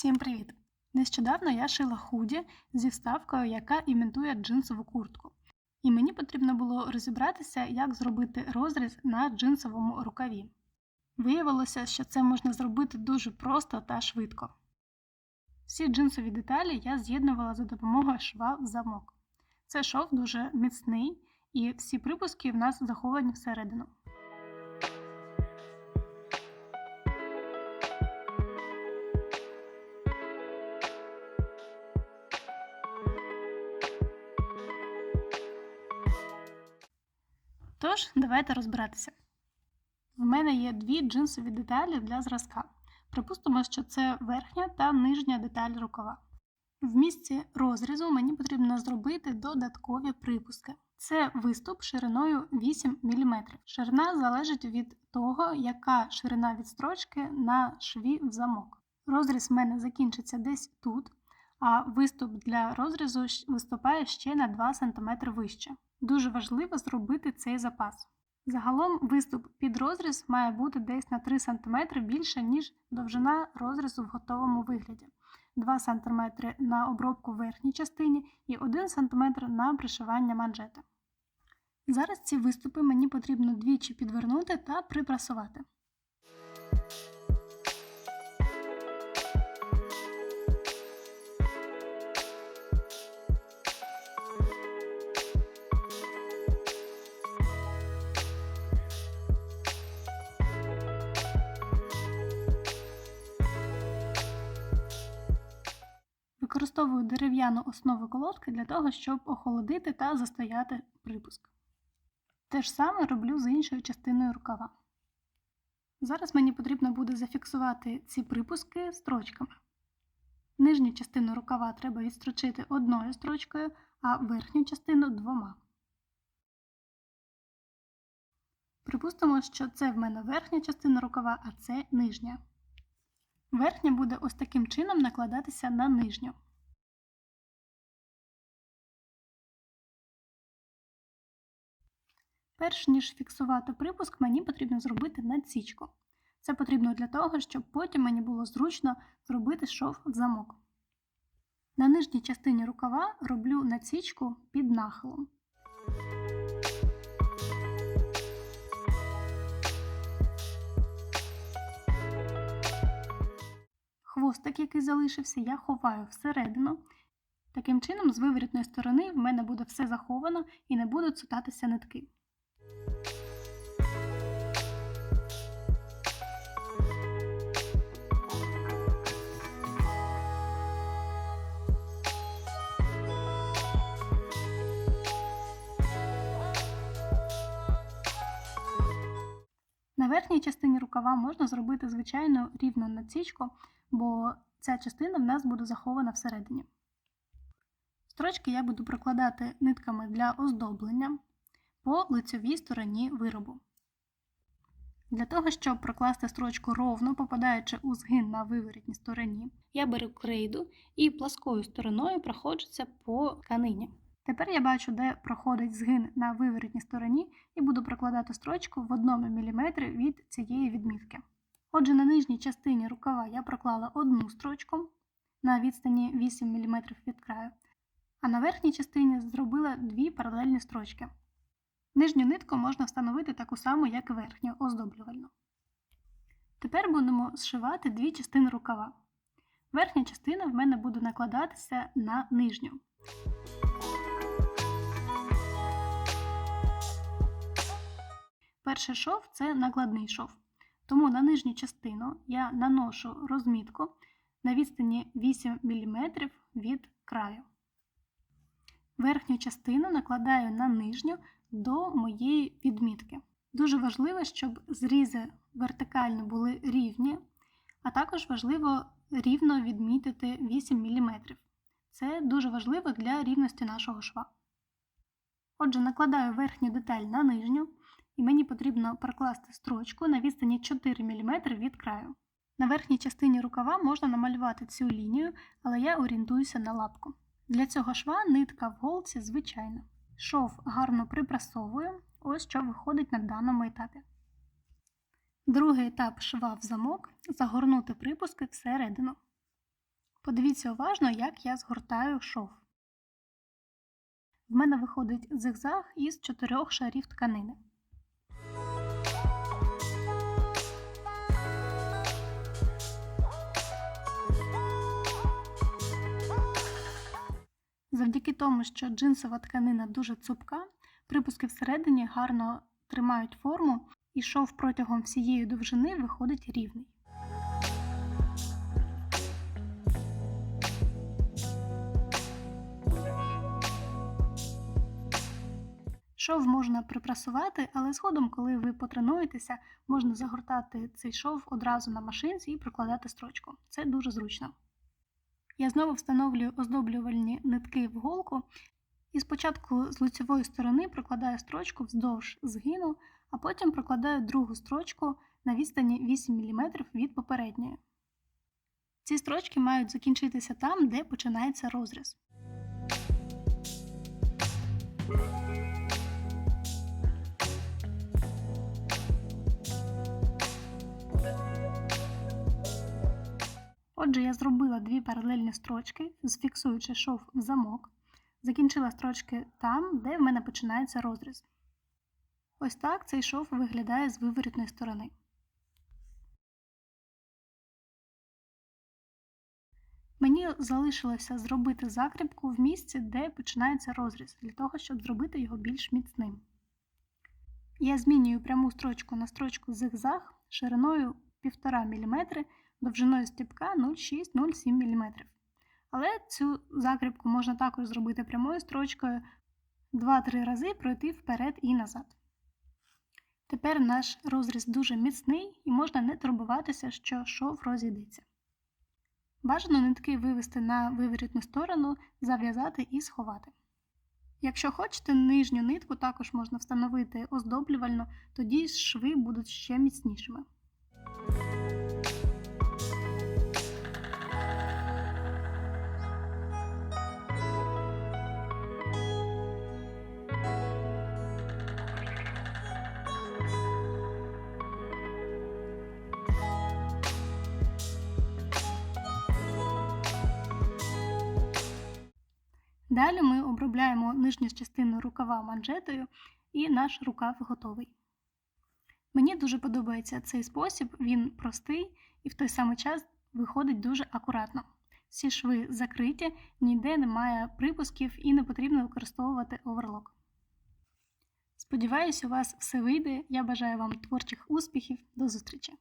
Всім привіт! Нещодавно я шила худі зі вставкою, яка імітує джинсову куртку. І мені потрібно було розібратися, як зробити розріз на джинсовому рукаві. Виявилося, що це можна зробити дуже просто та швидко. Всі джинсові деталі я з'єднувала за допомогою шва в замок. Це шов дуже міцний, і всі припуски в нас заховані всередину. Тож, давайте розбиратися. В мене є дві джинсові деталі для зразка. Припустимо, що це верхня та нижня деталь рукава. В місці розрізу мені потрібно зробити додаткові припуски. Це виступ шириною 8 мм. Ширина залежить від того, яка ширина від строчки на шві в замок. Розріз в мене закінчиться десь тут, а виступ для розрізу виступає ще на 2 см вище. Дуже важливо зробити цей запас. Загалом виступ під розріз має бути десь на 3 см більше, ніж довжина розрізу в готовому вигляді. 2 см на обробку верхній частині і 1 см на пришивання манжети. Зараз ці виступи мені потрібно двічі підвернути та припрасувати. Використовую дерев'яну основу колодки для того, щоб охолодити та застояти припуск. Те ж саме роблю з іншою частиною рукава. Зараз мені потрібно буде зафіксувати ці припуски строчками. Нижню частину рукава треба відстрочити одною строчкою, а верхню частину двома. Припустимо, що це в мене верхня частина рукава, а це нижня. Верхня буде ось таким чином накладатися на нижню. Перш ніж фіксувати припуск, мені потрібно зробити надсічку. Це потрібно для того, щоб потім мені було зручно зробити шов в замок. На нижній частині рукава роблю надсічку під нахилом. Хвостик, який залишився, я ховаю всередину. Таким чином, з виворітної сторони в мене буде все заховано і не будуть цутатися нитки. На верхній частині рукава можна зробити звичайну рівну надсічку, бо ця частина в нас буде захована всередині. Строчки я буду прокладати нитками для оздоблення по лицьовій стороні виробу. Для того, щоб прокласти строчку ровно, попадаючи у згин на виворітній стороні, я беру крейду і пласкою стороною проходжуся по тканині. Тепер я бачу, де проходить згин на виворітній стороні, і буду прокладати строчку в 1 мм від цієї відмітки. Отже, на нижній частині рукава я проклала одну строчку на відстані 8 мм від краю, а на верхній частині зробила дві паралельні строчки. Нижню нитку можна встановити таку саму, як і верхню, оздоблювальну. Тепер будемо зшивати дві частини рукава. Верхня частина в мене буде накладатися на нижню. Перший шов це накладний шов. Тому на нижню частину я наношу розмітку на відстані 8 мм від краю. Верхню частину накладаю на нижню до моєї відмітки. Дуже важливо, щоб зрізи вертикально були рівні, а також важливо рівно відмітити 8 мм. Це дуже важливо для рівності нашого шва. Отже, накладаю верхню деталь на нижню, і мені потрібно прокласти строчку на відстані 4 мм від краю. На верхній частині рукава можна намалювати цю лінію, але я орієнтуюся на лапку. Для цього шва нитка в голці звичайна. Шов гарно припрасовую, ось що виходить на даному етапі. Другий етап шва в замок загорнути припуски всередину. Подивіться уважно, як я згортаю шов. В мене виходить зигзаг із чотирьох шарів тканини. Завдяки тому, що джинсова тканина дуже цупка, припуски всередині гарно тримають форму, і шов протягом всієї довжини виходить рівний. Шов можна припрасувати, але згодом, коли ви потренуєтеся, можна загортати цей шов одразу на машинці і прикладати строчку. Це дуже зручно. Я знову встановлюю оздоблювальні нитки в голку і спочатку з лицевої сторони прокладаю строчку вздовж згину, а потім прокладаю другу строчку на відстані 8 мм від попередньої. Ці строчки мають закінчитися там, де починається розріз. Отже, я зробила дві паралельні строчки, зфіксуючи шов в замок, закінчила строчки там, де в мене починається розріз. Ось так цей шов виглядає з виворітної сторони. Мені залишилося зробити закріпку в місці, де починається розріз, для того, щоб зробити його більш міцним. Я змінюю пряму строчку на строчку зигзаг шириною 1,5 мм довжиною стіпка 0,6-0,7 мм. Але цю закріпку можна також зробити прямою строчкою 2-3 рази пройти вперед і назад. Тепер наш розріз дуже міцний і можна не турбуватися, що шов розійдеться. Бажано нитки вивести на виворітну сторону, зав'язати і сховати. Якщо хочете, нижню нитку також можна встановити оздоблювально, тоді шви будуть ще міцнішими. Далі ми обробляємо нижню частину рукава манжетою і наш рукав готовий. Мені дуже подобається цей спосіб, він простий і в той самий час виходить дуже акуратно. Всі шви закриті, ніде немає припусків і не потрібно використовувати оверлок. Сподіваюсь, у вас все вийде. Я бажаю вам творчих успіхів. До зустрічі!